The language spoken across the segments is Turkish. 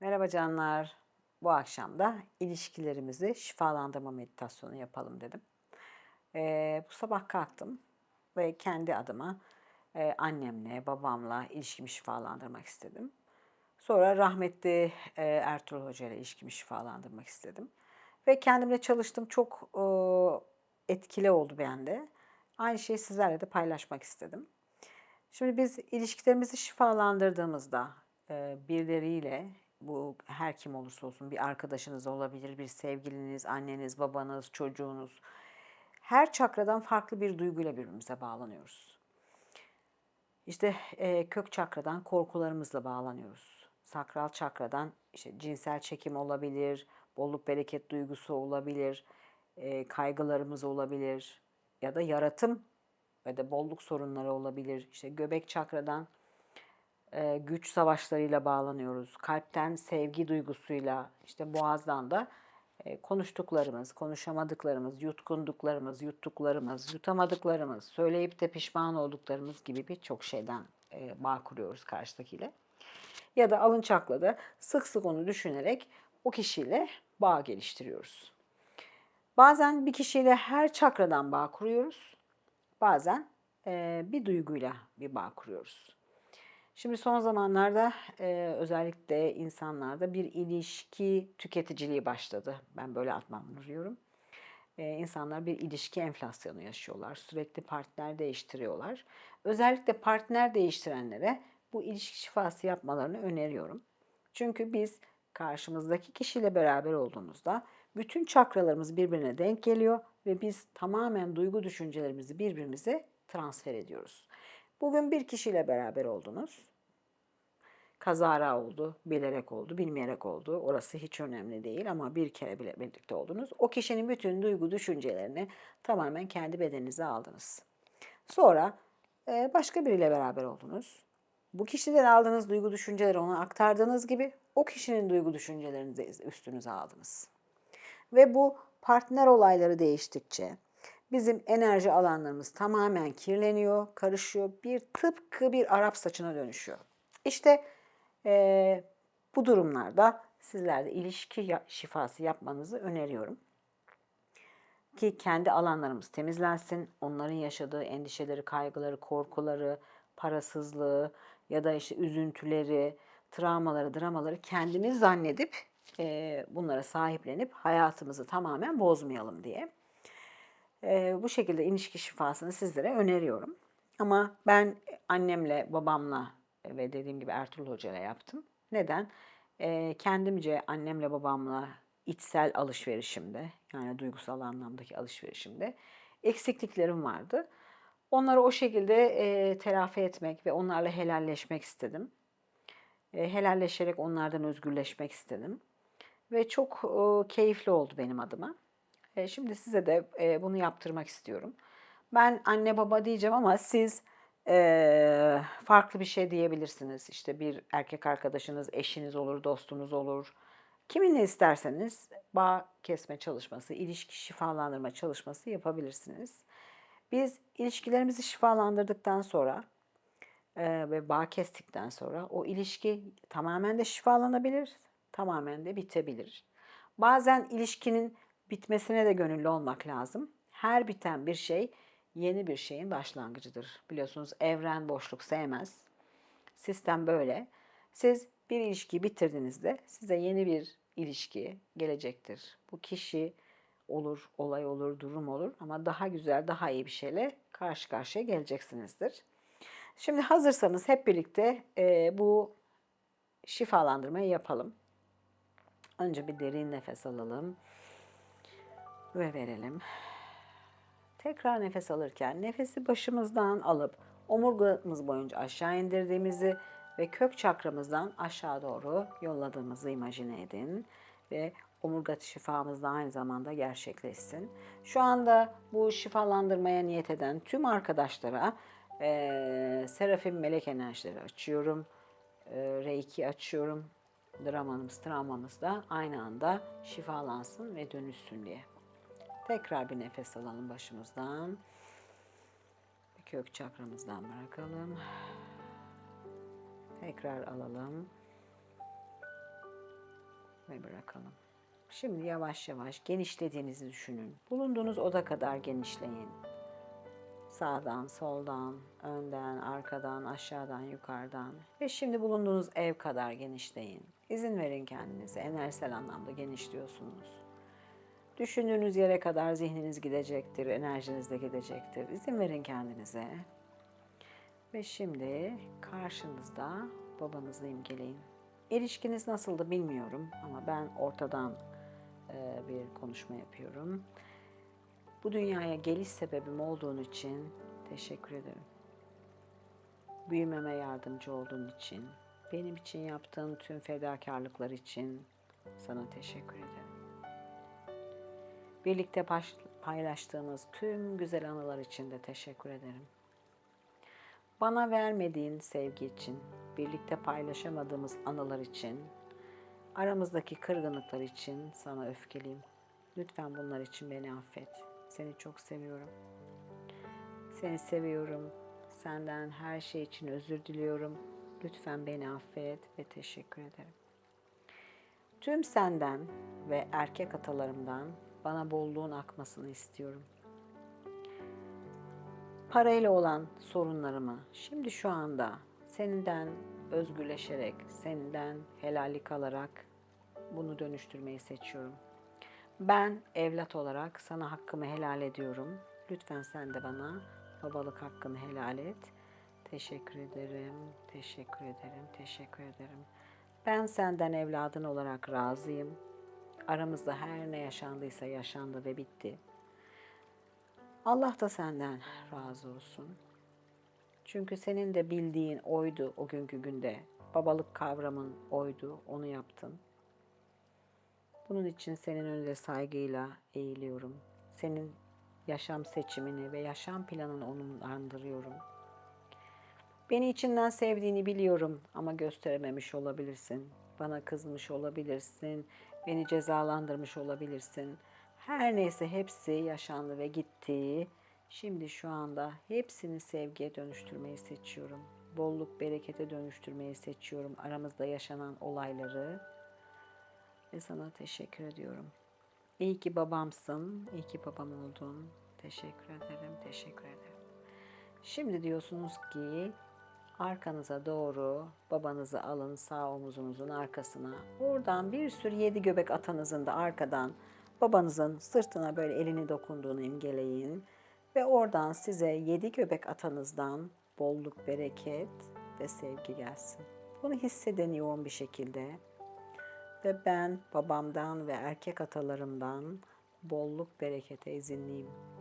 Merhaba canlar. Bu akşam da ilişkilerimizi şifalandırma meditasyonu yapalım dedim. Ee, bu sabah kalktım ve kendi adıma e, annemle, babamla ilişkimi şifalandırmak istedim. Sonra rahmetli e, Ertuğrul Hoca ile ilişkimi şifalandırmak istedim. Ve kendimle çalıştım. Çok e, etkili oldu bende. Aynı şeyi sizlerle de paylaşmak istedim. Şimdi biz ilişkilerimizi şifalandırdığımızda e, birileriyle bu her kim olursa olsun bir arkadaşınız olabilir, bir sevgiliniz, anneniz, babanız, çocuğunuz. Her çakradan farklı bir duyguyla birbirimize bağlanıyoruz. İşte e, kök çakradan korkularımızla bağlanıyoruz. Sakral çakradan işte cinsel çekim olabilir, bolluk bereket duygusu olabilir, e, kaygılarımız olabilir ya da yaratım ve de bolluk sorunları olabilir. İşte göbek çakradan e, güç savaşlarıyla bağlanıyoruz. Kalpten sevgi duygusuyla, işte boğazdan da e, konuştuklarımız, konuşamadıklarımız, yutkunduklarımız, yuttuklarımız, yutamadıklarımız, söyleyip de pişman olduklarımız gibi birçok şeyden e, bağ kuruyoruz karşıdakiyle. Ya da alın çakrada sık sık onu düşünerek o kişiyle bağ geliştiriyoruz. Bazen bir kişiyle her çakradan bağ kuruyoruz. Bazen bir duyguyla bir bağ kuruyoruz. Şimdi son zamanlarda e, özellikle insanlarda bir ilişki tüketiciliği başladı. Ben böyle adlandırıyorum. E, insanlar bir ilişki enflasyonu yaşıyorlar. Sürekli partner değiştiriyorlar. Özellikle partner değiştirenlere bu ilişki şifası yapmalarını öneriyorum. Çünkü biz karşımızdaki kişiyle beraber olduğumuzda bütün çakralarımız birbirine denk geliyor ve biz tamamen duygu düşüncelerimizi birbirimize transfer ediyoruz. Bugün bir kişiyle beraber oldunuz. Kazara oldu, bilerek oldu, bilmeyerek oldu. Orası hiç önemli değil ama bir kere bile birlikte oldunuz. O kişinin bütün duygu düşüncelerini tamamen kendi bedeninize aldınız. Sonra e, başka biriyle beraber oldunuz. Bu kişiden aldığınız duygu düşünceleri ona aktardığınız gibi o kişinin duygu düşüncelerini de üstünüze aldınız. Ve bu partner olayları değiştikçe bizim enerji alanlarımız tamamen kirleniyor, karışıyor. Bir tıpkı bir Arap saçına dönüşüyor. İşte e, bu durumlarda sizler de ilişki şifası yapmanızı öneriyorum. Ki kendi alanlarımız temizlensin, onların yaşadığı endişeleri, kaygıları, korkuları, parasızlığı ya da işte üzüntüleri, travmaları, dramaları kendimiz zannedip e, bunlara sahiplenip hayatımızı tamamen bozmayalım diye. E, bu şekilde ilişki şifasını sizlere öneriyorum. Ama ben annemle, babamla ve dediğim gibi Ertuğrul Hoca ile yaptım. Neden? E, kendimce annemle babamla içsel alışverişimde yani duygusal anlamdaki alışverişimde eksikliklerim vardı. Onları o şekilde e, telafi etmek ve onlarla helalleşmek istedim. E, helalleşerek onlardan özgürleşmek istedim. Ve çok e, keyifli oldu benim adıma. E, şimdi size de e, bunu yaptırmak istiyorum. Ben anne baba diyeceğim ama siz e, farklı bir şey diyebilirsiniz. İşte bir erkek arkadaşınız, eşiniz olur, dostunuz olur. Kiminle isterseniz bağ kesme çalışması, ilişki şifalandırma çalışması yapabilirsiniz. Biz ilişkilerimizi şifalandırdıktan sonra ve bağ kestikten sonra o ilişki tamamen de şifalanabilir, tamamen de bitebilir. Bazen ilişkinin bitmesine de gönüllü olmak lazım. Her biten bir şey yeni bir şeyin başlangıcıdır. Biliyorsunuz evren boşluk sevmez. Sistem böyle. Siz bir ilişkiyi bitirdiğinizde size yeni bir ilişki gelecektir. Bu kişi olur, olay olur, durum olur ama daha güzel, daha iyi bir şeyle karşı karşıya geleceksinizdir. Şimdi hazırsanız hep birlikte e, bu şifalandırmayı yapalım. Önce bir derin nefes alalım ve verelim. Tekrar nefes alırken nefesi başımızdan alıp omurgamız boyunca aşağı indirdiğimizi ve kök çakramızdan aşağı doğru yolladığımızı imajine edin ve omurga şifamız da aynı zamanda gerçekleşsin. Şu anda bu şifalandırmaya niyet eden tüm arkadaşlara e, Serafim melek enerjileri açıyorum. E, Reiki açıyorum. Dramanımız, travmamız da aynı anda şifalansın ve dönüşsün diye. Tekrar bir nefes alalım başımızdan. Bir kök çakramızdan bırakalım. Tekrar alalım. ve bırakalım. Şimdi yavaş yavaş genişlediğinizi düşünün. Bulunduğunuz oda kadar genişleyin. Sağdan, soldan, önden, arkadan, aşağıdan, yukarıdan ve şimdi bulunduğunuz ev kadar genişleyin. İzin verin kendinize. Enerjisel anlamda genişliyorsunuz. Düşündüğünüz yere kadar zihniniz gidecektir, enerjiniz de gidecektir. İzin verin kendinize. Ve şimdi karşınızda babanızı imgeleyin. İlişkiniz nasıldı bilmiyorum ama ben ortadan e, bir konuşma yapıyorum. Bu dünyaya geliş sebebim olduğun için teşekkür ederim. Büyümeme yardımcı olduğun için, benim için yaptığın tüm fedakarlıklar için sana teşekkür ederim. Birlikte paylaştığımız tüm güzel anılar için de teşekkür ederim. Bana vermediğin sevgi için, birlikte paylaşamadığımız anılar için, aramızdaki kırgınlıklar için sana öfkeliyim. Lütfen bunlar için beni affet. Seni çok seviyorum. Seni seviyorum. Senden her şey için özür diliyorum. Lütfen beni affet ve teşekkür ederim. Tüm senden ve erkek atalarımdan bana bolluğun akmasını istiyorum. Parayla olan sorunlarımı şimdi şu anda seninden özgürleşerek, senden helallik alarak bunu dönüştürmeyi seçiyorum. Ben evlat olarak sana hakkımı helal ediyorum. Lütfen sen de bana babalık hakkını helal et. Teşekkür ederim, teşekkür ederim, teşekkür ederim. Ben senden evladın olarak razıyım. Aramızda her ne yaşandıysa yaşandı ve bitti. Allah da senden razı olsun. Çünkü senin de bildiğin oydu o günkü günde. Babalık kavramın oydu, onu yaptın. Bunun için senin önünde saygıyla eğiliyorum. Senin yaşam seçimini ve yaşam planını onurlandırıyorum. Beni içinden sevdiğini biliyorum ama gösterememiş olabilirsin. Bana kızmış olabilirsin. Beni cezalandırmış olabilirsin. Her neyse hepsi yaşandı ve gitti. Şimdi şu anda hepsini sevgiye dönüştürmeyi seçiyorum. Bolluk, berekete dönüştürmeyi seçiyorum. Aramızda yaşanan olayları ve sana teşekkür ediyorum. İyi ki babamsın, iyi ki babam oldun. Teşekkür ederim, teşekkür ederim. Şimdi diyorsunuz ki arkanıza doğru babanızı alın sağ omuzunuzun arkasına. Oradan bir sürü yedi göbek atanızın da arkadan babanızın sırtına böyle elini dokunduğunu imgeleyin. Ve oradan size yedi göbek atanızdan bolluk, bereket ve sevgi gelsin. Bunu hissedin yoğun bir şekilde. Ve ben babamdan ve erkek atalarımdan bolluk, berekete izinliyim.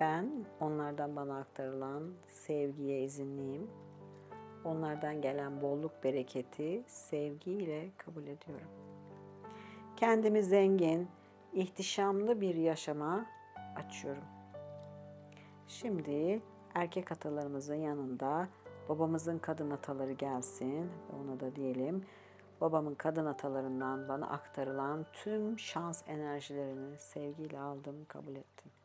Ben onlardan bana aktarılan sevgiye izinliyim. Onlardan gelen bolluk, bereketi sevgiyle kabul ediyorum. Kendimi zengin, ihtişamlı bir yaşama açıyorum. Şimdi erkek atalarımızın yanında babamızın kadın ataları gelsin ona da diyelim babamın kadın atalarından bana aktarılan tüm şans enerjilerini sevgiyle aldım, kabul ettim.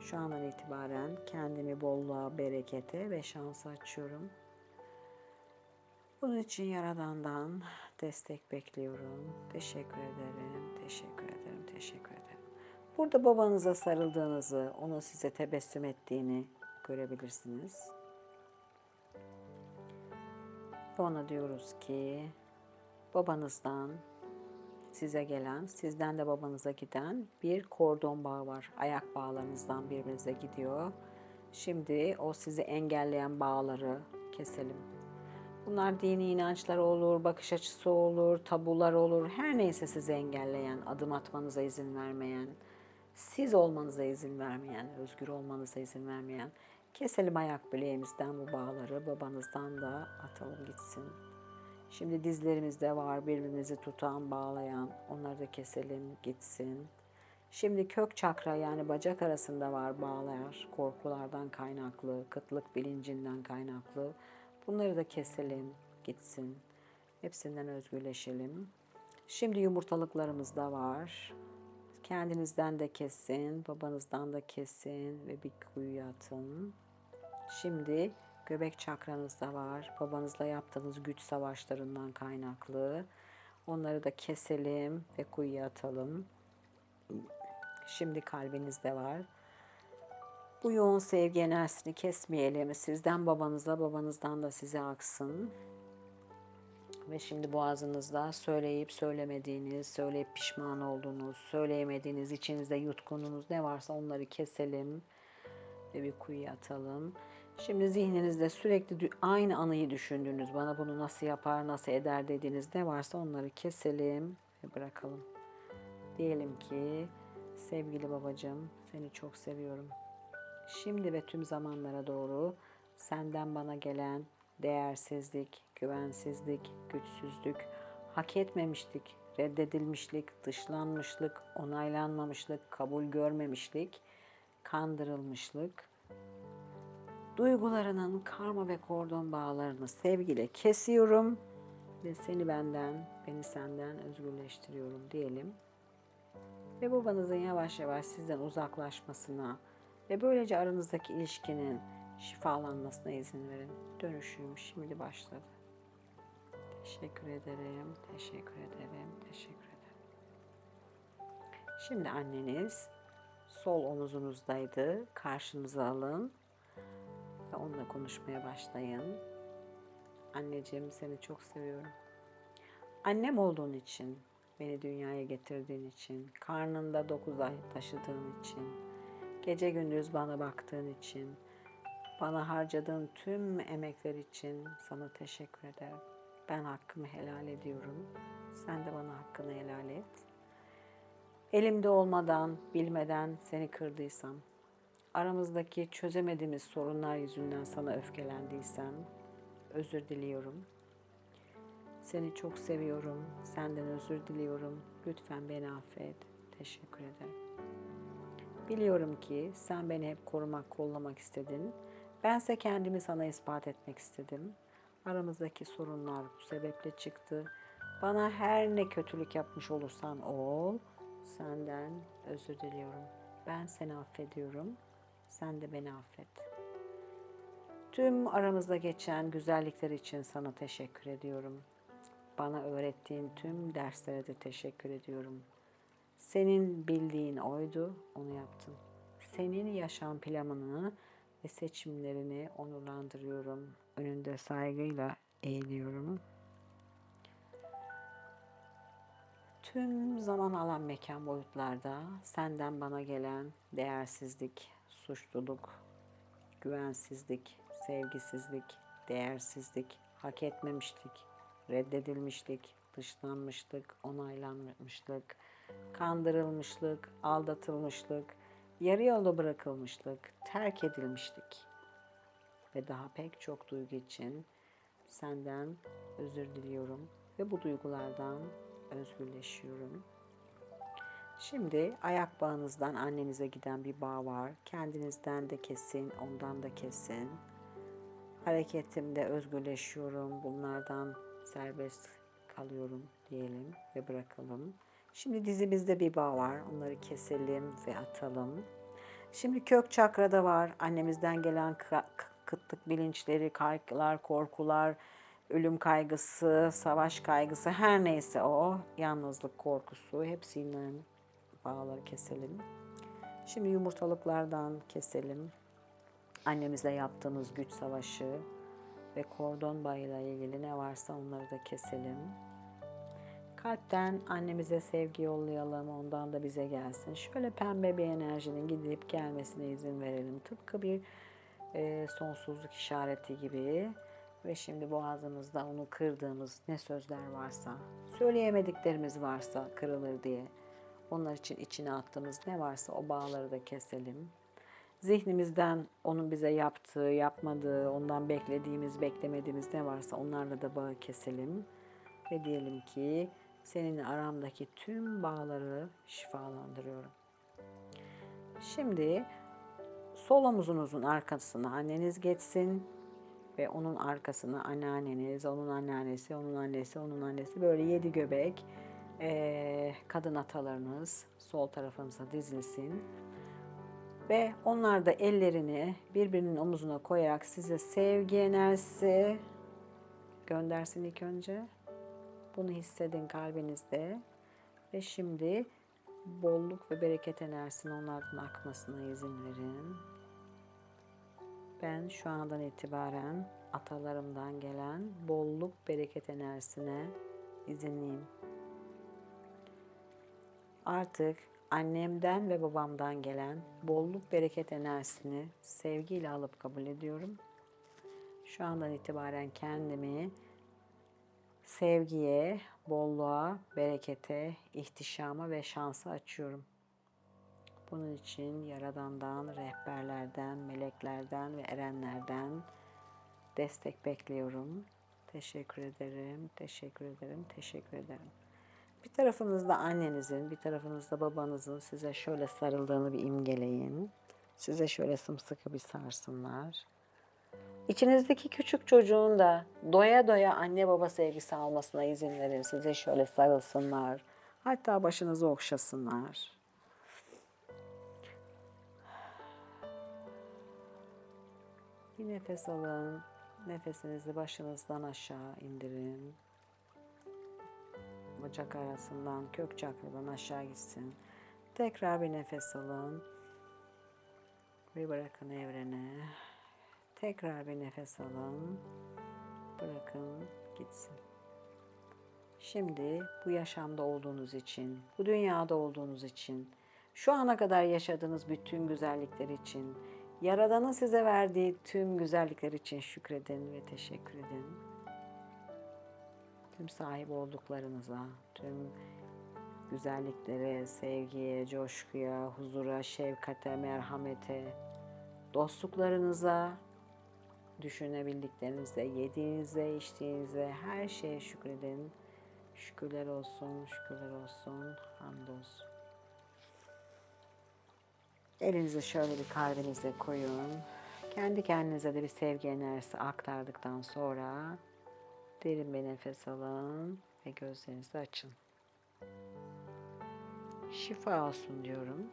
Şu andan itibaren kendimi bolluğa, berekete ve şansa açıyorum. Bunun için Yaradan'dan destek bekliyorum. Teşekkür ederim, teşekkür ederim, teşekkür ederim. Burada babanıza sarıldığınızı, onun size tebessüm ettiğini görebilirsiniz. Ve ona diyoruz ki babanızdan size gelen, sizden de babanıza giden bir kordon bağı var. Ayak bağlarınızdan birbirinize gidiyor. Şimdi o sizi engelleyen bağları keselim. Bunlar dini inançlar olur, bakış açısı olur, tabular olur. Her neyse sizi engelleyen, adım atmanıza izin vermeyen, siz olmanıza izin vermeyen, özgür olmanıza izin vermeyen. Keselim ayak bileğimizden bu bağları, babanızdan da atalım gitsin. Şimdi dizlerimizde var birbirimizi tutan, bağlayan, onları da keselim gitsin. Şimdi kök çakra yani bacak arasında var bağlar, korkulardan kaynaklı, kıtlık bilincinden kaynaklı. Bunları da keselim gitsin. Hepsinden özgürleşelim. Şimdi yumurtalıklarımız da var. Kendinizden de kesin, babanızdan da kesin ve bir kuyuya atın. Şimdi göbek çakranızda var. Babanızla yaptığınız güç savaşlarından kaynaklı. Onları da keselim ve kuyuya atalım. Şimdi kalbinizde var. Bu yoğun sevgi enerjisini kesmeyelim. Sizden babanıza, babanızdan da size aksın. Ve şimdi boğazınızda söyleyip söylemediğiniz, söyleyip pişman olduğunuz, söyleyemediğiniz, içinizde yutkununuz ne varsa onları keselim ve bir kuyuya atalım. Şimdi zihninizde sürekli aynı anıyı düşündüğünüz, bana bunu nasıl yapar, nasıl eder dediğiniz ne varsa onları keselim ve bırakalım. Diyelim ki sevgili babacığım seni çok seviyorum. Şimdi ve tüm zamanlara doğru senden bana gelen değersizlik, güvensizlik, güçsüzlük, hak etmemişlik, reddedilmişlik, dışlanmışlık, onaylanmamışlık, kabul görmemişlik, kandırılmışlık, duygularının karma ve kordon bağlarını sevgiyle kesiyorum ve seni benden, beni senden özgürleştiriyorum diyelim. Ve babanızın yavaş yavaş sizden uzaklaşmasına ve böylece aranızdaki ilişkinin şifalanmasına izin verin. Dönüşüm şimdi başladı. Teşekkür ederim, teşekkür ederim, teşekkür ederim. Şimdi anneniz sol omuzunuzdaydı. Karşınıza alın onunla konuşmaya başlayın. Anneciğim seni çok seviyorum. Annem olduğun için, beni dünyaya getirdiğin için, karnında dokuz ay taşıdığın için, gece gündüz bana baktığın için, bana harcadığın tüm emekler için sana teşekkür ederim. Ben hakkımı helal ediyorum. Sen de bana hakkını helal et. Elimde olmadan, bilmeden seni kırdıysam, aramızdaki çözemediğimiz sorunlar yüzünden sana öfkelendiysem özür diliyorum. Seni çok seviyorum. Senden özür diliyorum. Lütfen beni affet. Teşekkür ederim. Biliyorum ki sen beni hep korumak, kollamak istedin. Bense kendimi sana ispat etmek istedim. Aramızdaki sorunlar bu sebeple çıktı. Bana her ne kötülük yapmış olursan ol, senden özür diliyorum. Ben seni affediyorum. Sen de beni affet. Tüm aramızda geçen güzellikler için sana teşekkür ediyorum. Bana öğrettiğin tüm derslere de teşekkür ediyorum. Senin bildiğin oydu, onu yaptın. Senin yaşam planını ve seçimlerini onurlandırıyorum. Önünde saygıyla eğiliyorum. Tüm zaman alan mekan boyutlarda senden bana gelen değersizlik, suçluluk, güvensizlik, sevgisizlik, değersizlik, hak etmemişlik, reddedilmişlik, dışlanmışlık, onaylanmışlık, kandırılmışlık, aldatılmışlık, yarı yolda bırakılmışlık, terk edilmişlik ve daha pek çok duygu için senden özür diliyorum ve bu duygulardan özgürleşiyorum. Şimdi ayak bağınızdan annenize giden bir bağ var. Kendinizden de kesin, ondan da kesin. Hareketimde özgürleşiyorum. Bunlardan serbest kalıyorum diyelim ve bırakalım. Şimdi dizimizde bir bağ var. Onları keselim ve atalım. Şimdi kök çakrada var. Annemizden gelen kı- kıtlık bilinçleri, kaygılar, korkular, ölüm kaygısı, savaş kaygısı her neyse o, yalnızlık korkusu hepsinden bağları keselim. Şimdi yumurtalıklardan keselim. Annemizle yaptığımız güç savaşı ve kordon bağıyla ilgili ne varsa onları da keselim. Kalpten annemize sevgi yollayalım, ondan da bize gelsin. Şöyle pembe bir enerjinin gidip gelmesine izin verelim. Tıpkı bir e, sonsuzluk işareti gibi. Ve şimdi boğazımızda onu kırdığımız ne sözler varsa, söyleyemediklerimiz varsa kırılır diye. Onlar için içine attığımız ne varsa o bağları da keselim. Zihnimizden onun bize yaptığı, yapmadığı, ondan beklediğimiz, beklemediğimiz ne varsa onlarla da bağı keselim. Ve diyelim ki seninle aramdaki tüm bağları şifalandırıyorum. Şimdi sol omuzunuzun arkasına anneniz geçsin ve onun arkasına anneanneniz, onun anneannesi, onun annesi, onun annesi böyle yedi göbek eee, kadın atalarınız sol tarafınıza dizilsin. Ve onlar da ellerini birbirinin omuzuna koyarak size sevgi enerjisi göndersin ilk önce. Bunu hissedin kalbinizde. Ve şimdi bolluk ve bereket enerjisinin onlardan akmasına izin verin. Ben şu andan itibaren atalarımdan gelen bolluk bereket enerjisine izinliyim. Artık annemden ve babamdan gelen bolluk bereket enerjisini sevgiyle alıp kabul ediyorum. Şu andan itibaren kendimi sevgiye, bolluğa, berekete, ihtişama ve şansa açıyorum. Bunun için Yaradan'dan, rehberlerden, meleklerden ve erenlerden destek bekliyorum. Teşekkür ederim, teşekkür ederim, teşekkür ederim. Bir tarafınızda annenizin, bir tarafınızda babanızın size şöyle sarıldığını bir imgeleyin. Size şöyle sımsıkı bir sarsınlar. İçinizdeki küçük çocuğun da doya doya anne baba sevgisi almasına izin verin. Size şöyle sarılsınlar. Hatta başınızı okşasınlar. Bir nefes alın. Nefesinizi başınızdan aşağı indirin. Bacak arasından, kök çakradan aşağı gitsin. Tekrar bir nefes alın. Ve bırakın evrene. Tekrar bir nefes alın. Bırakın gitsin. Şimdi bu yaşamda olduğunuz için, bu dünyada olduğunuz için, şu ana kadar yaşadığınız bütün güzellikler için, Yaradan'ın size verdiği tüm güzellikler için şükredin ve teşekkür edin. Tüm sahip olduklarınıza, tüm güzelliklere, sevgiye, coşkuya, huzura, şefkate, merhamete, dostluklarınıza, düşünebildiklerinize, yediğinize, içtiğinize her şeye şükredin. Şükürler olsun, şükürler olsun, hamdolsun. Elinizi şöyle bir kalbinize koyun. Kendi kendinize de bir sevgi enerjisi aktardıktan sonra derin bir nefes alın ve gözlerinizi açın. Şifa olsun diyorum.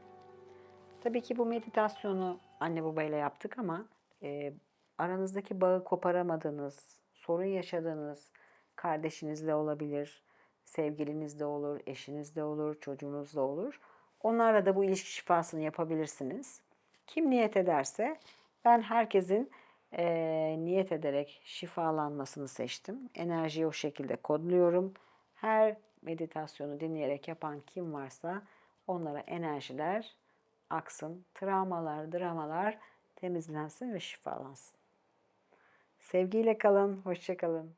Tabii ki bu meditasyonu anne babayla yaptık ama e, aranızdaki bağı koparamadığınız, sorun yaşadığınız kardeşinizle olabilir, sevgilinizle olur, eşinizle olur, çocuğunuzla olur. Onlarla da bu ilişki şifasını yapabilirsiniz. Kim niyet ederse ben herkesin e, niyet ederek şifalanmasını seçtim. Enerjiyi o şekilde kodluyorum. Her meditasyonu dinleyerek yapan kim varsa onlara enerjiler aksın, travmalar, dramalar temizlensin ve şifalansın. Sevgiyle kalın, hoşça kalın.